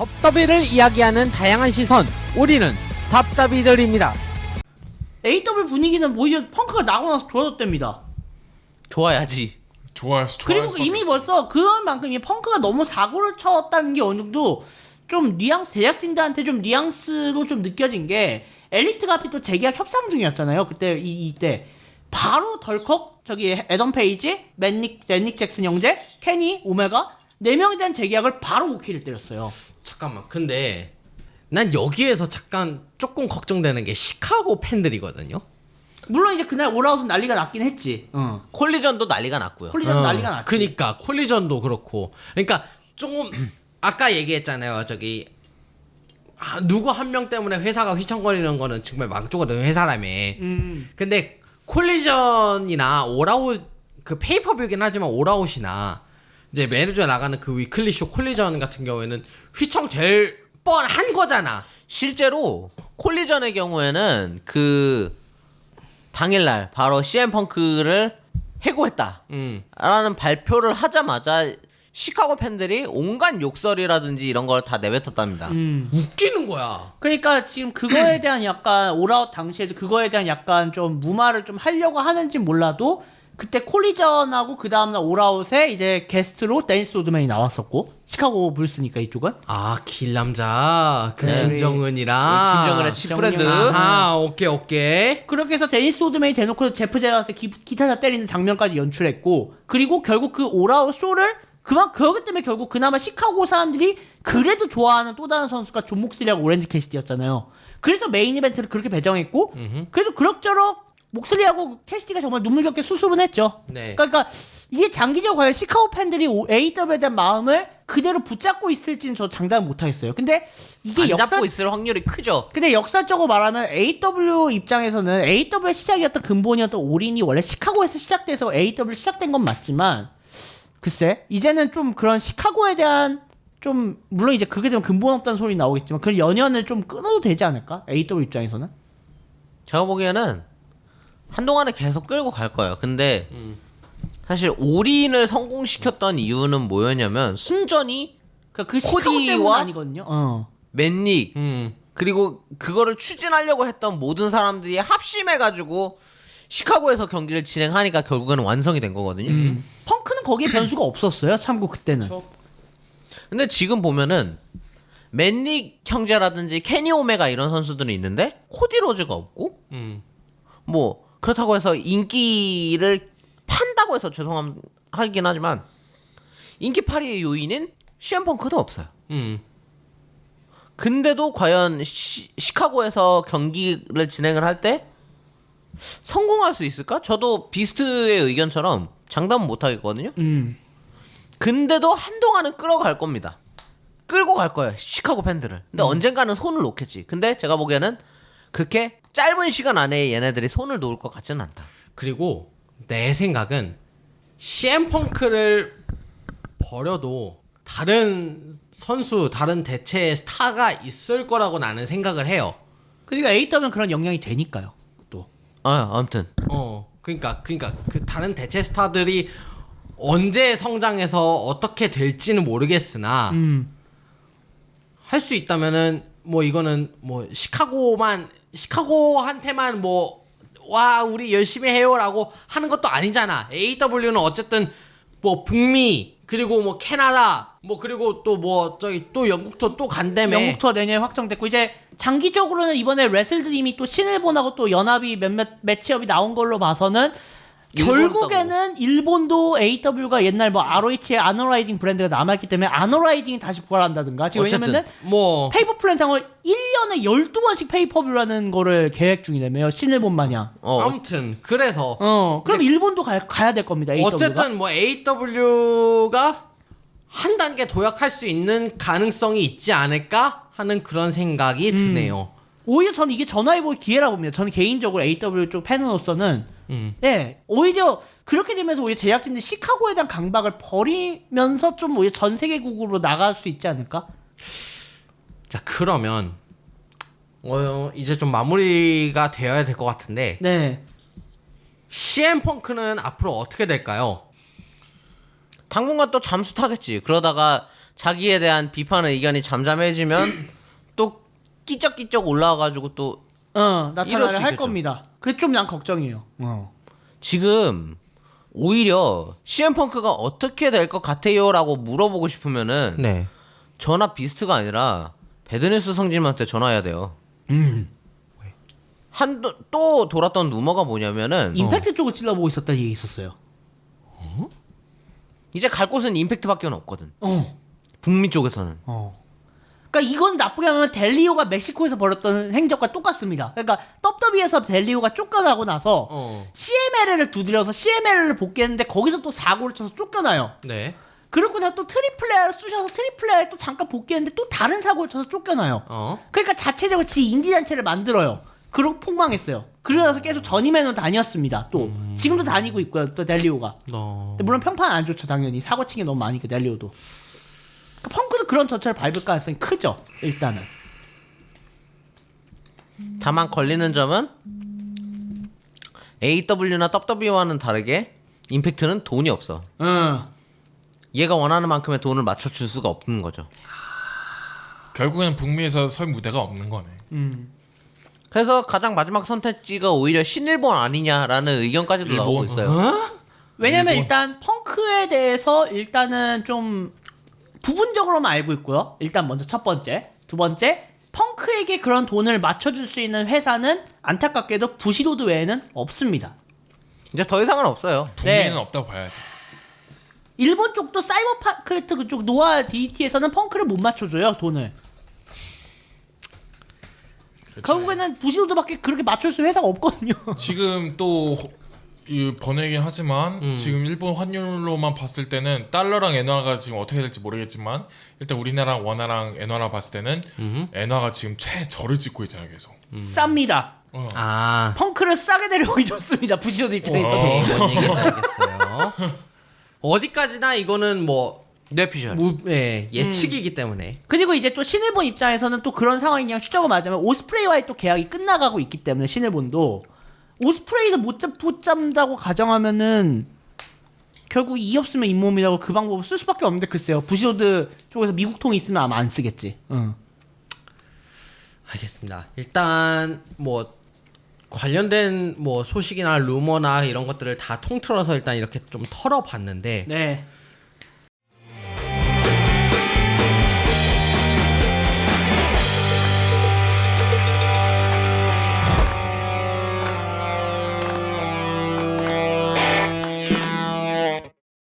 덥더비를 이야기하는 다양한 시선 우리는 답답이들입니다 AW 분위기는 오히려 펑크가 나고 나서 좋아졌답니다. 좋아야지. 좋아했어. 그리고. 이미 벌써 그만큼 이 펑크가 너무 사고를 쳤다는 게 어느 정도 좀 뉘앙스 제작진들한테 좀 뉘앙스로 좀 느껴진 게 엘리트 가피 또 재계약 협상 중이었잖아요. 그때 이 이때 바로 덜컥 저기 에던 페이지, 맨닉 맨닉 잭슨 형제, 케니, 오메가 네 명에 대한 재계약을 바로 오케이를 때렸어요. 잠깐만 근데 난 여기에서 잠깐 조금 걱정되는 게 시카고 팬들이거든요 물론 이제 그날 올라와서 난리가 났긴 했지. 어. 콜리전도 난리가 났고요. 콜리전 어, 난리가 났지. 그니까 콜리전도 그렇고 그러니까 조금 아까 얘기했잖아요 저기 아, 누구 한 명 때문에 회사가 휘청거리는 거는 정말 망조거든 회사라며 음. 근데 콜리전이나 오라웃 그 페이퍼뷰긴 하지만 오라웃이나 이제 매니저 나가는 그 위클리 쇼 콜리전 같은 경우에는 휘청 제일 뻔한 거잖아 실제로 콜리전의 경우에는 그 당일날 바로 CM 펑크를 해고했다. 음. 라는 발표를 하자마자 시카고 팬들이 온갖 욕설이라든지 이런 걸 다 내뱉었답니다. 음. 웃기는 거야 그러니까 지금 그거에 대한 약간 오라웃 당시에도 그거에 대한 약간 좀 무마를 좀 하려고 하는지 몰라도 그때 콜리전하고 그 다음날 오라웃에 이제 게스트로 데니스 오드맨이 나왔었고 시카고 불스니까 이쪽은. 아 길남자. 그 네. 김정은이랑. 김정은의 칩브랜드. 아하 오케이 오케이. 그렇게 해서 데니스 오드맨이 대놓고 제프 제한테 기타자 때리는 장면까지 연출했고 그리고 결국 그 오라웃 쇼를 그만 그러기 때문에 결국 그나마 시카고 사람들이 그래도 좋아하는 또 다른 선수가 존 목슬리하고 오렌지 캐시디였잖아요. 그래서 메인 이벤트를 그렇게 배정했고 그래도 그럭저럭 목슬리하고 캐시디가 정말 눈물겹게 수습은 했죠. 네. 그러니까 이게 장기적으로 과연 시카고 팬들이 AW에 대한 마음을 그대로 붙잡고 있을지는 저 장담 못하겠어요. 근데 이게 안 역사 잡고 있을 확률이 크죠. 근데 역사적으로 말하면 AW 입장에서는 AW의 시작이었던 근본이었던 올인이 원래 시카고에서 시작돼서 AW 시작된 건 맞지만 글쎄 이제는 좀 그런 시카고에 대한 좀 물론 이제 그게 되면 근본 없다는 소리 나오겠지만 그 연연을 좀 끊어도 되지 않을까 AW 입장에서는 제가 보기에는 한동안은 계속 끌고 갈 거예요. 근데 사실 올인을 성공시켰던 이유는 뭐였냐면 순전히 그러니까 그 코디와 아니거든요. 어. 맨닉 음. 그리고 그거를 추진하려고 했던 모든 사람들이 합심해가지고 시카고에서 경기를 진행하니까 결국에는 완성이 된 거거든요. 펑크는 거기에 변수가 없었어요. 참고 그때는. 근데 지금 보면은 맨닉 형제라든지 케니 오메가 이런 선수들은 있는데 코디 로즈가 없고 음. 뭐 그렇다고 해서 인기를 판다고 해서 죄송하긴 하지만 인기 파리의 요인인 CM 펑크도 없어요. 음. 근데도 과연 시, 시카고에서 경기를 진행을 할 때 성공할 수 있을까? 저도 비스트의 의견처럼 장담은 못 하겠거든요. 음. 근데도 한동안은 끌어갈 겁니다. 끌고 갈 거예요. 시카고 팬들을. 근데 언젠가는 손을 놓겠지. 근데 제가 보기에는 그렇게 짧은 시간 안에 얘네들이 손을 놓을 것 같지는 않다. 그리고 내 생각은 CM 펑크를 버려도 다른 선수, 다른 대체 스타가 있을 거라고 나는 생각을 해요. 그러니까 AW는 그런 영향이 되니까요. 또. 아, 아무튼 어, 그러니까 그러니까 그 다른 대체 스타들이 언제 성장해서 어떻게 될지는 모르겠으나 음. 할수 있다면은 뭐 이거는 뭐 시카고만 시카고한테만 뭐 와 우리 열심히 해요라고 하는 것도 아니잖아. AW는 어쨌든 뭐 북미 그리고 뭐 캐나다 뭐 그리고 또 뭐 저기 또 영국도 또 간다며. 영국 투어 내년에 확정됐고 이제 장기적으로는 이번에 레슬드림이 또 신일본하고 또 연합이 몇몇 매치업이 나온 걸로 봐서는 결국에는 일본도 AW가 옛날 뭐 ROH의 아노라이징 브랜드가 남아있기 때문에 아노라이징이 다시 부활한다든가 지금. 왜냐면은 뭐 페이퍼 플랜 상을 1년에 12번씩 페이퍼뷰라는 거를 계획 중이라며요 신일본 마냥 어, 아무튼 그래서 어 그럼 일본도 가, 가야 될 겁니다 AW가 어쨌든 뭐 AW가 한 단계 도약할 수 있는 가능성이 있지 않을까 하는 그런 생각이 드네요. 오히려 저는 이게 전화해볼 기회라 봅니다. 저는 개인적으로 AW 쪽 팬으로서는 음. 네 오히려 그렇게 되면서 오히려 제작진들 시카고에 대한 강박을 버리면서 좀 오히려 전 세계국으로 나갈 수 있지 않을까? 자 그러면 어, 이제 좀 마무리가 되어야 될 것 같은데 네. CM 펑크는 앞으로 어떻게 될까요? 당분간 또 잠수 타겠지. 그러다가 자기에 대한 비판의 의견이 잠잠해지면 또 끼적끼적 올라와가지고 또 어, 이럴 나타나를 수할 있겠죠. 겁니다. 그게 좀 난 걱정이에요. 어. 지금 오히려 CM 펑크가 어떻게 될 것 같아요라고 물어보고 싶으면은 네. 전화 비스트가 아니라 배드뉴스 성진한테 전화해야 돼요. 음. 한또 돌았던 루머가 뭐냐면은 임팩트 쪽을 찔러보고 있었다는 얘기 있었어요. 이제 갈 곳은 임팩트밖에 없거든. 어. 북미 쪽에서는. 어. 그러니까 이건 나쁘게 하면 델리오가 멕시코에서 벌였던 행적과 똑같습니다. 그러니까 떡더비에서 델리오가 쫓겨나고 나서 어. CMLL을 두드려서 CMLL을 복귀했는데 거기서 또 사고를 쳐서 쫓겨나요. 네. 그러고 나서 또 트리플 A를 쑤셔서 트리플 A에 또 잠깐 복귀했는데 또 다른 사고를 쳐서 쫓겨나요. 어. 그러니까 자체적으로 지 인디 단체를 만들어요. 그러고 폭망했어요. 그러면서 계속 전임에는 다녔습니다. 또 지금도 다니고 있고요. 또 델리오가. 어. 물론 평판 안 좋죠 당연히 사고 친게 너무 많으니까 넬리오도 그런 저차를 밟을 가능성이 크죠 일단은 다만 걸리는 점은 AW나 WW와는 다르게 임팩트는 돈이 없어. 응 얘가 원하는 만큼의 돈을 맞춰 줄 수가 없는 거죠. 결국엔 북미에서 설 무대가 없는 거네. 음. 그래서 가장 마지막 선택지가 오히려 신일본 아니냐라는 의견까지도 일본? 나오고 있어요. 왜냐면 일단 펑크에 대해서 일단은 좀 부분적으로만 알고 있고요. 일단 먼저 첫 번째. 두 번째 펑크에게 그런 돈을 맞춰줄 수 있는 회사는 안타깝게도 부시로드 외에는 없습니다. 이제 더 이상은 없어요. 북미에는 네. 없다고 봐야 돼. 일본 쪽도 사이버파크트 그쪽 노아 DT에서는 펑크를 못 맞춰줘요 돈을. 결국에는 부시로드밖에 그렇게 맞출 수 있는 회사가 없거든요. 지금 또 이 번외긴 하지만 음. 지금 일본 환율로만 봤을 때는 달러랑 엔화가 지금 어떻게 될지 모르겠지만 일단 우리나라랑 원화랑 엔화랑 봤을 때는 엔화가 지금 최저를 찍고 있잖아요 계속. 쌉니다 어. 아. 펑크를 싸게 데려오기 좋습니다. 부시로드 입장에서. 오케이. 뭔 얘기인지 알겠어요. 어디까지나 이거는 뭐 뇌피셜. 무, 예, 예측이기 때문에. 그리고 이제 또 신일본 입장에서는 또 그런 상황이 그냥 추적을 맞으면 오스프레이와의 또 계약이 끝나가고 있기 때문에 신일본도 오스프레이도 못, 잡, 못 잡는다고 가정하면은 결국 이 없으면 잇몸이라고 그 방법을 쓸 수밖에 없는데 글쎄요. 부시로드 쪽에서 미국 통이 있으면 아마 안 쓰겠지. 응. 알겠습니다. 일단 뭐 관련된 뭐 소식이나 루머나 이런 것들을 다 통틀어서 일단 이렇게 좀 털어봤는데 네.